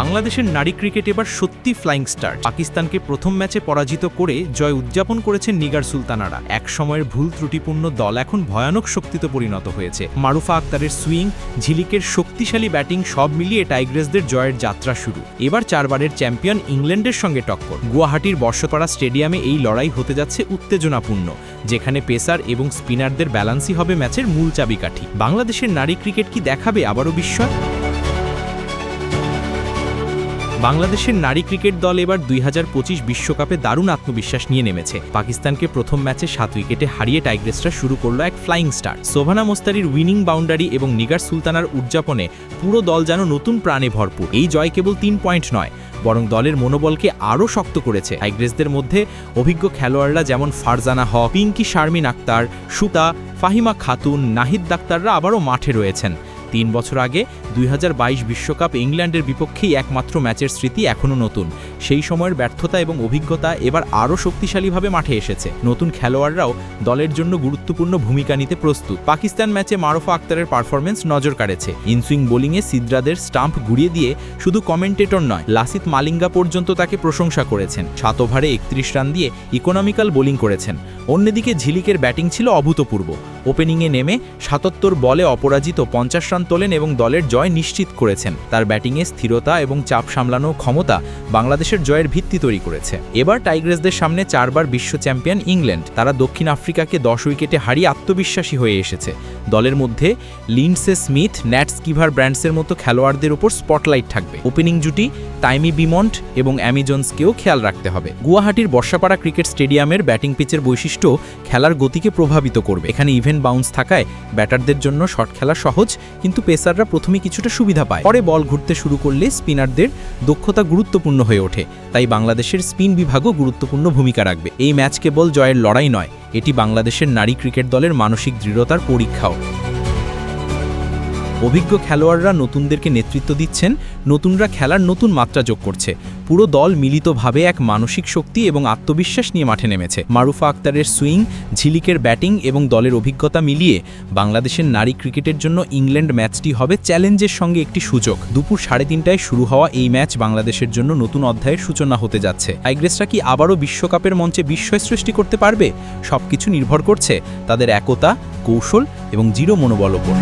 বাংলাদেশের নারী ক্রিকেট এবার সত্যি ফ্লাইং স্টার পাকিস্তানকে প্রথম ম্যাচে পরাজিত করে জয় উদযাপন করেছেন নিগার সুলতানারা। এক সময়ের ভুল ত্রুটিপূর্ণ দল এখন ভয়ানক শক্তিতে পরিণত হয়েছে। মারুফা আক্তারের সুইং, ঝিলিকের শক্তিশালী ব্যাটিং সব মিলিয়ে টাইগ্রেসদের জয়ের যাত্রা শুরু। এবার চারবারের চ্যাম্পিয়ন ইংল্যান্ডের সঙ্গে টক্কর। গুয়াহাটির বর্ষপাড়া স্টেডিয়ামে এই লড়াই হতে যাচ্ছে উত্তেজনাপূর্ণ, যেখানে পেসার এবং স্পিনারদের ব্যালান্সই হবে ম্যাচের মূল চাবিকাঠি। বাংলাদেশের নারী ক্রিকেট কি দেখাবে আবারও বিস্ময়? বাংলাদেশের নারী ক্রিকেট দল এবার দুই বিশ্বকাপে দারুণ আত্মবিশ্বাস নিয়ে নেমেছে। পাকিস্তানকে প্রথম ম্যাচে সাত উইকেটে হারিয়ে টাইগ্রেসরা শুরু করল এক ফ্লাইং স্টার। সোভানা মোস্তারির উইনিং বাউন্ডারি এবং নিগার সুলতানার উদযাপনে পুরো দল যেন নতুন প্রাণে ভরপুর। এই জয় কেবল তিন পয়েন্ট নয়, বরং দলের মনোবলকে আরও শক্ত করেছে। টাইগ্রেসদের মধ্যে অভিজ্ঞ খেলোয়াড়রা যেমন ফারজানা হক, পিঙ্কি শারমিন আক্তার, সুতা, ফাহিমা খাতুন, নাহিদ ডাক্তাররা আবারও মাঠে রয়েছেন। তিন বছর আগে দুই বিশ্বকাপ ইংল্যান্ডের বিপক্ষেই একমাত্র ম্যাচের স্মৃতি এখনও নতুন। সেই সময়ের ব্যর্থতা এবং অভিজ্ঞতা এবার আরও শক্তিশালীভাবে মাঠে এসেছে। নতুন খেলোয়াড়রাও দলের জন্য গুরুত্বপূর্ণ ভূমিকা নিতে প্রস্তুত। পাকিস্তান ম্যাচে মারুফা আক্তারের পারফরমেন্স নজর কাড়েছে। ইনসুইং বোলিংয়ে সিদ্রাদের স্টাম্প ঘুরিয়ে দিয়ে শুধু কমেন্টেটর নয় লাসিত মালিঙ্গা পর্যন্ত তাকে প্রশংসা করেছেন। সাত ওভারে একত্রিশ রান দিয়ে ইকোনমিক্যাল বোলিং করেছেন। অন্যদিকে ঝিলিকের ব্যাটিং ছিল অভূতপূর্ব। ওপেনিংয়ে নেমে সাতাত্তর বলে অপরাজিত পঞ্চাশ রান তোলেন এবং দলের জয় নিশ্চিত করেছেন। তার ব্যাটিংয়ে স্থিরতা এবং চাপ সামলানোর ক্ষমতা বাংলাদেশের জয়ের ভিত্তি তৈরি করেছে। এবার টাইগ্রেসদের সামনে চারবার বিশ্ব চ্যাম্পিয়ন ইংল্যান্ড। তারা দক্ষিণ আফ্রিকাকে দশ উইকেটে হারিয়ে আত্মবিশ্বাসী হয়ে এসেছে। দলের মধ্যে লিন্ডসে স্মিথ ন্যাটস কিভার ব্র্যান্ডসের মতো খেলোয়াড়দের ওপর স্পটলাইট থাকবে। ওপেনিং জুটি টাইমি বিমন্ট এবং অ্যামিজন্সকেও খেয়াল রাখতে হবে। গুয়াহাটির বর্ষাপাড়া ক্রিকেট স্টেডিয়ামের ব্যাটিং পিচের বৈশিষ্ট্য খেলার গতিকে প্রভাবিত করবে। এখানে ইভেন্ট বাউন্স থাকায় ব্যাটারদের জন্য শট খেলা সহজ, কিন্তু পেসাররা প্রথমে কিছুটা সুবিধা পায়। পরে বল ঘুরতে শুরু করলে স্পিনারদের দক্ষতা গুরুত্বপূর্ণ হয়ে ওঠে, তাই বাংলাদেশের স্পিন বিভাগও গুরুত্বপূর্ণ ভূমিকা রাখবে। এই ম্যাচ কেবল জয়ের লড়াই নয় এটি বাংলাদেশের নারী ক্রিকেট দলের মানসিক দৃঢ়তার পরীক্ষাও। অভিজ্ঞ খেলোয়াড়রা নতুনদেরকে নেতৃত্ব দিচ্ছেন, নতুনরা খেলার নতুন মাত্রা যোগ করছে। পুরো দল মিলিতভাবে এক মানসিক শক্তি এবং আত্মবিশ্বাস নিয়ে মাঠে নেমেছে। মারুফা আক্তারের সুইং, ঝিলিকের ব্যাটিং এবং দলের অভিজ্ঞতা মিলিয়ে বাংলাদেশের নারী ক্রিকেটের জন্য ইংল্যান্ড ম্যাচটি হবে চ্যালেঞ্জের সঙ্গে একটি সুযোগ। দুপুর সাড়ে তিনটায় শুরু হওয়া এই ম্যাচ বাংলাদেশের জন্য নতুন অধ্যায়ের সূচনা হতে যাচ্ছে। টাইগ্রেসরা কি আবারও বিশ্বকাপের মঞ্চে বিস্ময় সৃষ্টি করতে পারবে? সবকিছু নির্ভর করছে তাদের একতা, কৌশল এবং জিরো মনোবল ওপর।